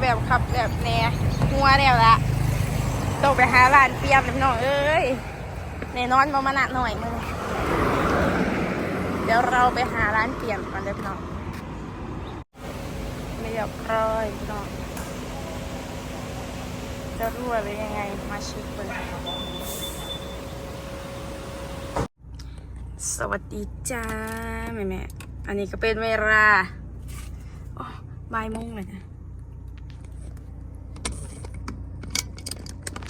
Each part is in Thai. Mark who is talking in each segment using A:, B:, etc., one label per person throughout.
A: แบบขับแบบแหน่หัวแล้วละต้องไปหาร้านเปียมพี่น้องเอ้ยแน่นอนบ่มานะหน่อยมึงเดี๋ยวเราไปหาร้านเปลี่ยนก่อนเด้อพี่น้องเรียบร้อยพี่น้องจะรั่วหรือยังไงมาช็คเลยสวัสดีจ้าแม่แม่อันนี้ก็เป็นเวลาโอ้บ่ายโมงเลยนะ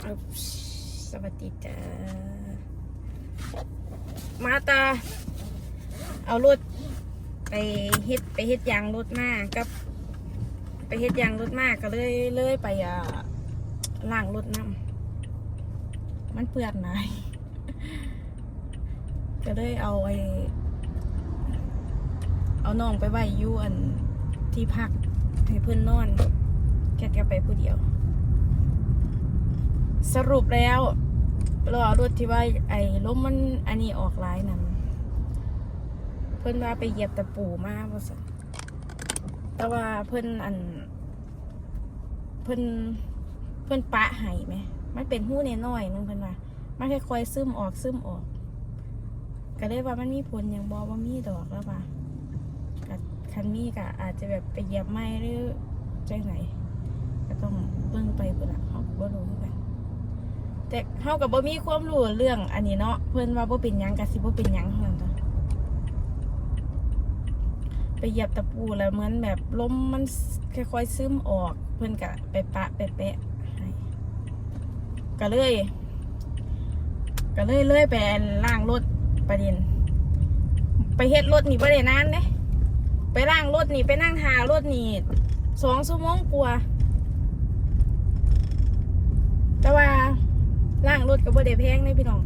A: อุ๊บสวัสดีจ้า มาตา เอารถไปเฮ็ดไปเฮ็ดยางรถมากับ ไปเฮ็ดยางรถมากก็เลยเลยไปอ่าล้างรถน้ำมันเปื้อนหนายก็เลยเอาไอ้เอาน้องไปไว้ยู่อันที่พักให้เพื่อนนอนแค่แกไปผู้เดียว สรุปแล้วรอรถที่ว่าไอ้ล้มมันอันนี้ออกหลายนั่นเพิ่นว่าไปเหยียบตะปูมาว่าซั่นแต่ว่าเพิ่นอัน เพิ่นเพิ่นปะให้ไหม มันเป็นหู้นน้อยนึงเพิ่นว่ามันค่อยๆซึมออกซึมออก ก็เลยว่ามันมีผลอย่างบอว่ามีดอกแล้วว่าก็คันมีก็อาจจะแบบไปเหยียบไม้หรือจังไหนก็ต้องเบิ่งไปพุ่นละเขาก็บ่รู้กัน แต่เขากับบ่มีความรู้เรื่อง อันนี้เนาะเพื่อนว่าบ่เป็นหยังกะสิบ่เป็นหยังเท่านั้นจ้ะไปเหยียบตะปูแล้วเหมือนแบบลมมันค่อยๆซึมออก เพื่อนกะไปปะไปแปะให้ก็เลยก็เลยเลยไปล้างรถประเด็น ไปเฮ็ดรถนี่บ่ได้นานเด้ไปล้างรถนี่ไปนั่งหารถนี่สองชั่วโมงกว่าแต่ว่า ล่างรถก็บ่ได้แพงเลยพี่น้อง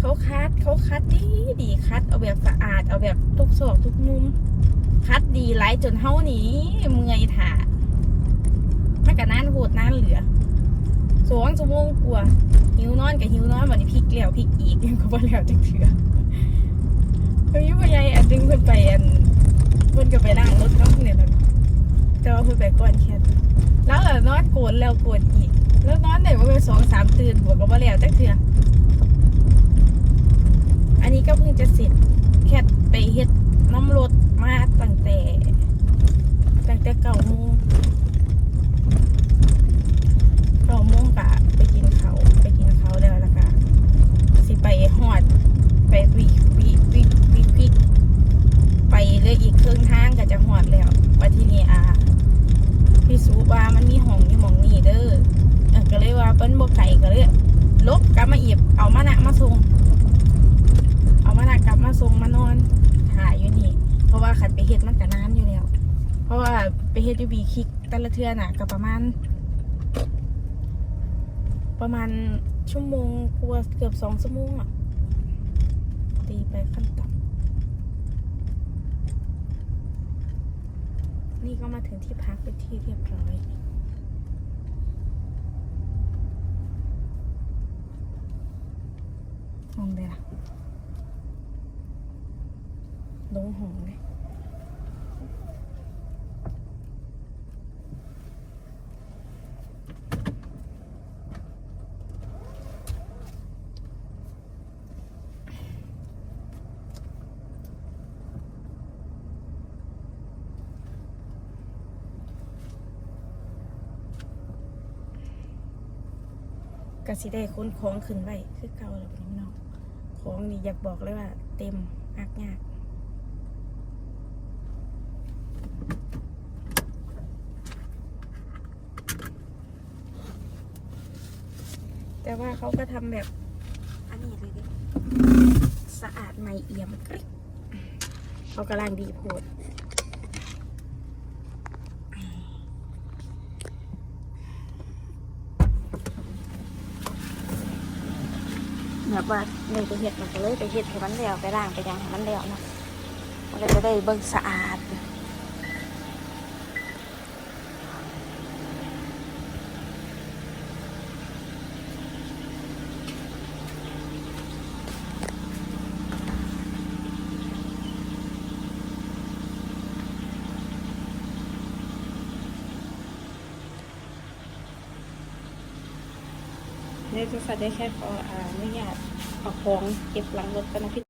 A: เขาคัดเขาคัดดีดีคัด เอาแบบสะอาด เอาแบบทุกซอกทุกมุม คัดดีหลายจนเฮานี่เมื่อยถ่ามันก็นานโหดนานเหลือสองชั่วโมงกว่าหิวนอนกับหิวนอนวันนี้พลิกแล้วพลิกอีกยังก็บ่แล้วจังเถื่อเฮ้ยพ่อใหญ่อันดึงเพิ่นไปอันเพิ่นก็ไปล้างรถเนาะเนี่ยนะแต่ว่าเพิ่นไปก่อนแค่แล้วล่ะนอนโกนแล้วโกนอีก แล้วนอนได้ประมาณสองสามตื่นบวกับว่าแล้วจักเทื่ออันนี้ก็เพิ่งจะเสร็จแค่ไปเฮ็ดน้ำรถมาตั้งแต่ ตั้งแต่เก่าโมงเก้าโมงกะไปกินเขาวไปกินเขาวแล้วแล้วก็สิไปฮอด ไปวิวิวิวิวิไปเลยอีกครึ่งทางก็จะฮอดแล้วว่าที่นี่อ่าพี่สูว่ามันมีห้องอยู่หมองนี่เด้อ เออก็เลยว่าเป็นบ ก็เลยลบกลับมาเอียบเอามานะมาส่งเอามานะกลับมาส่งมานอนหายอยู่นี่ เพราะว่าขัดไปเฮ็ดมันก็นานอยู่แล้ว เพราะว่าไปเฮ็ดอยู่บีคิกแต่ละเทื่อน่ะก็ประมาณ ประมาณชั่วโมงกว่าเกือบสองชั่วโมงอะตีไปขั้นต่ำนี่ก็มาถึงที่พักเป็นที่เรียบร้อย องเลยล่ะลงห้องเลยก็สิได้ค้นของขึ้นไว้คือเก่าแล้วพี่น้อง ของนี่อยากบอกเลยว่า เต็มอักยากแต่ว่าเขาก็ทำแบบ อันนี้เลยดิสะอาดใหม่เอี่ยมกริบเขากำลังดีโพด แบบว่าเลยไปเห็ดมันก็เลยไปเห็ดให้มันแล้วไปล้างไปยังให้มันแล้วเนาะมันก็จะได้เบิ่งสะอาด ในบริษัทได้แค่ขออาอนุญาตเอาของเก็บหลังรถกันนะพี่